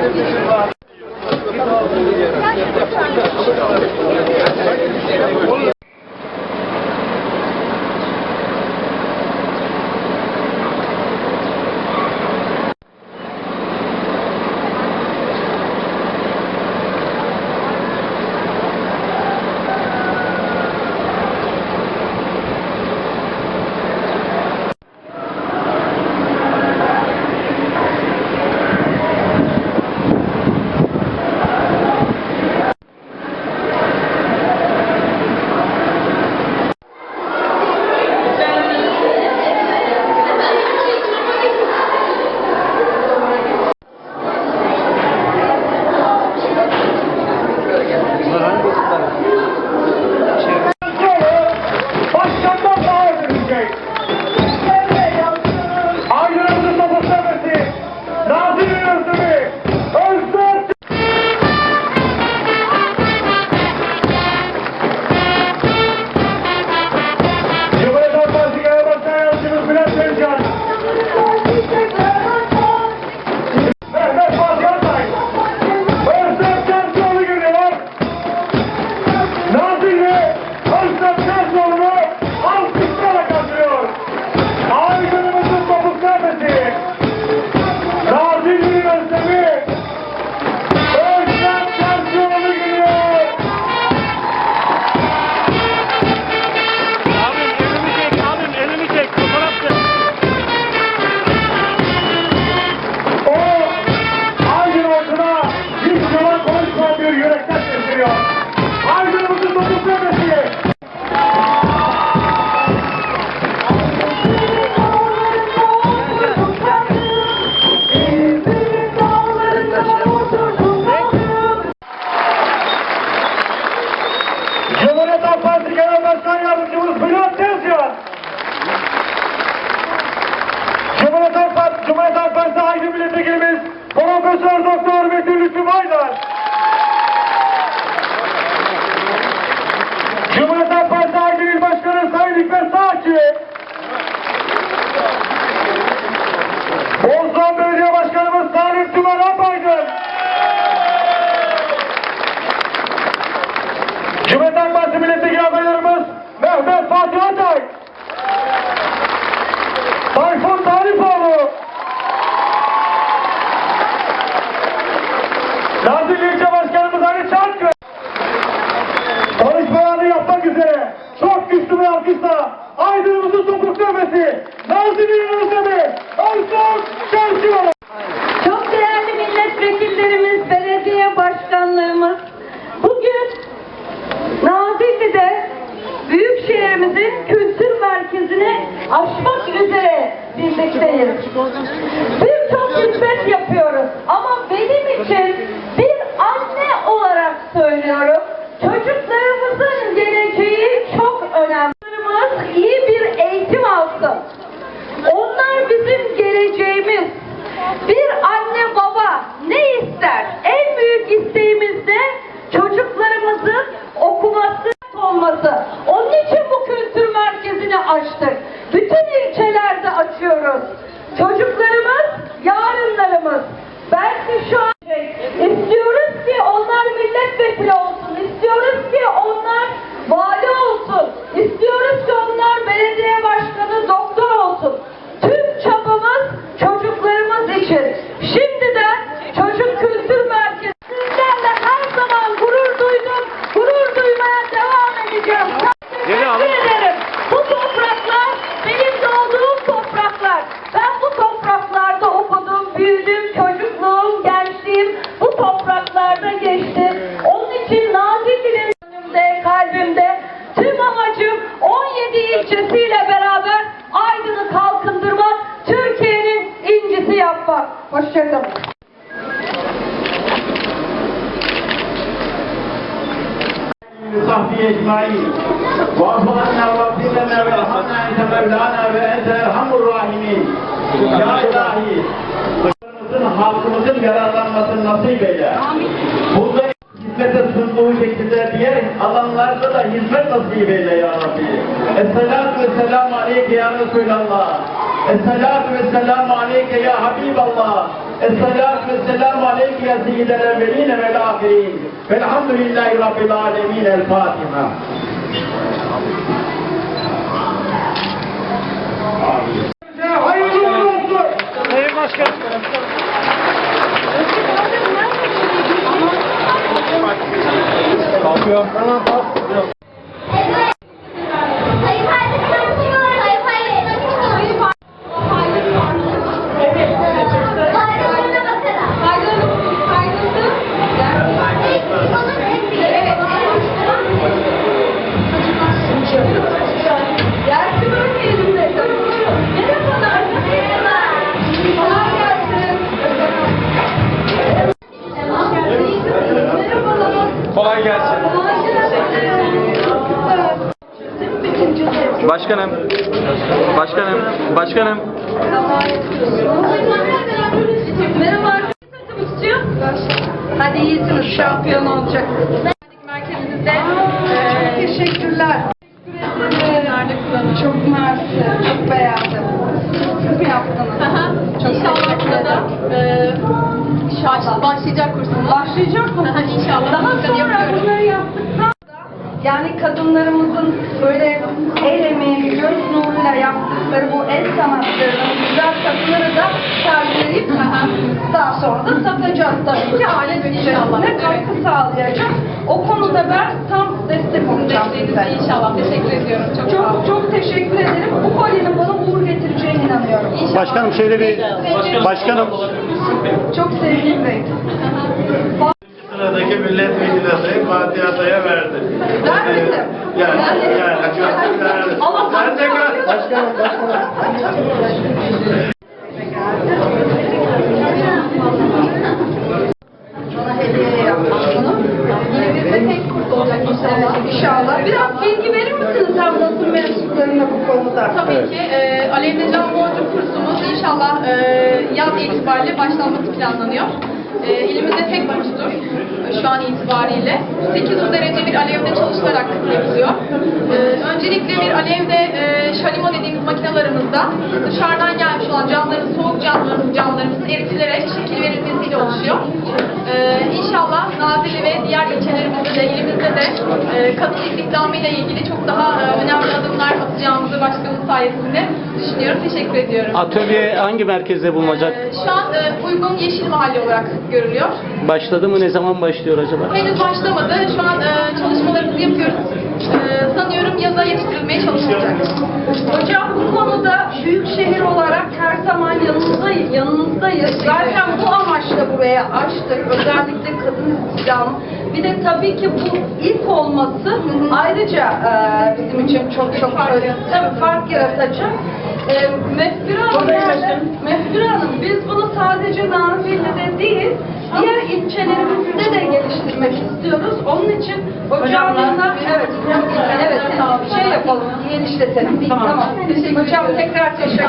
Thank you. etmekteyiz. Birçok gitmek istiyoruz. Çocuklarımız yarınlarımız. Belki şu an istiyoruz ki onlar milletvekili olsun. kendi ilçesiyle beraber Aydın'ı kalkındırmak, Türkiye'nin incisi yapmak. Hoşçakalın. صحبه اجمعين واعف عنا واغفر لنا وارحمنا انت مولانا وانت ارحم الراحمين يا الهي halkımızın yararlanmasını nasip eyle. Amin hizmete sunduğu şekilde diğer alanlarda da hizmet nasip eyle ya Rabbi. Esselatu ve selamu aleyke ya Resulallah. Esselatu ve selamu aleyke ya Habiballah. Esselatu ve selamu aleyke ya seyyidel evveline vel ahirin. Velhamdülillahi Rabbil alemin. El Fatiha. Hayırlı you. Başkanım. Başkanım. Başkanım. Merhaba. Takım istiyor. Hadi iyisiniz. Şampiyon olacak. Merkezimizde. Çok teşekkürler. Çok mersi. Çok beğendim. Siz mi yaptınız? Çok İnşallah burada e, baş, başlayacak kursumuz. Başlayacak mı? İnşallah. Daha yani kadınlarımızın böyle el emeği, göz nuruyla yaptıkları bu el sanatlarının güzel kadınları da sergileyip daha sonra da satacağız tabii ki aile bütçesine katkı sağlayacağız. O konuda ben tam destek olacağım size. İnşallah. Teşekkür ediyorum. Çok, sağ olun. Çok çok teşekkür ederim. Bu kolyenin bana uğur getireceğine inanıyorum. Başkanım şöyle bir başkanım. Milletvekili Fatih Atay'a verdi. Ben dedim. Yani, yani, yani, Ama Sen de gör. Başkanım, başkanım. İnşallah. Biraz bilgi verir misiniz hem basın mensuplarına bu konuda? Tabii ki e, Alevli Can Boncuk kursumuz inşallah e, yaz itibariyle başlanması planlanıyor. E, elimizde tek kurstur şu an itibariyle. 800 derece bir alevde çalışılarak yapılıyor. E, öncelikle bir alevde e, şalimo dediğimiz makinalarımızda dışarıdan gelmiş olan camların, soğuk camlarımız, camlarımızın eritilerek şekil verilmesiyle oluşuyor. E, inşallah Nazilli ve diğer ilçelerimizde de, ilimizde de e, kadın istihdamı ile ilgili çok daha e, önemli adımlar atacağımızı başkanın sayesinde düşünüyorum. Teşekkür ediyorum. Atölye hangi merkezde bulunacak? E, şu an e, uygun yeşil mahalle olarak görülüyor. Başladı mı? Ne zaman başlıyor acaba? Henüz başlamadı. Şu an e, çalışmalarımızı yapıyoruz. E, sanıyorum yaza yetiştirilmeye çalışılacak. Hocam bu konuda büyük şehir olarak her zaman yanınızdayız. yanınızdayız. Zaten bu amaçla buraya açtık. Özellikle kadın istihdamı. Bir de tabii ki bu ilk olması ayrıca e, bizim için çok çok tabii fark yaratacak. E, Mehbire Hanım? Mehbire Hanım biz bunu sadece Nazilli'de değil diğer ilçelerimizde de geliştirmek istiyoruz. Onun için hocamla evet, evet şey yapalım, genişletelim. Tamam. Hocam tekrar teşekkür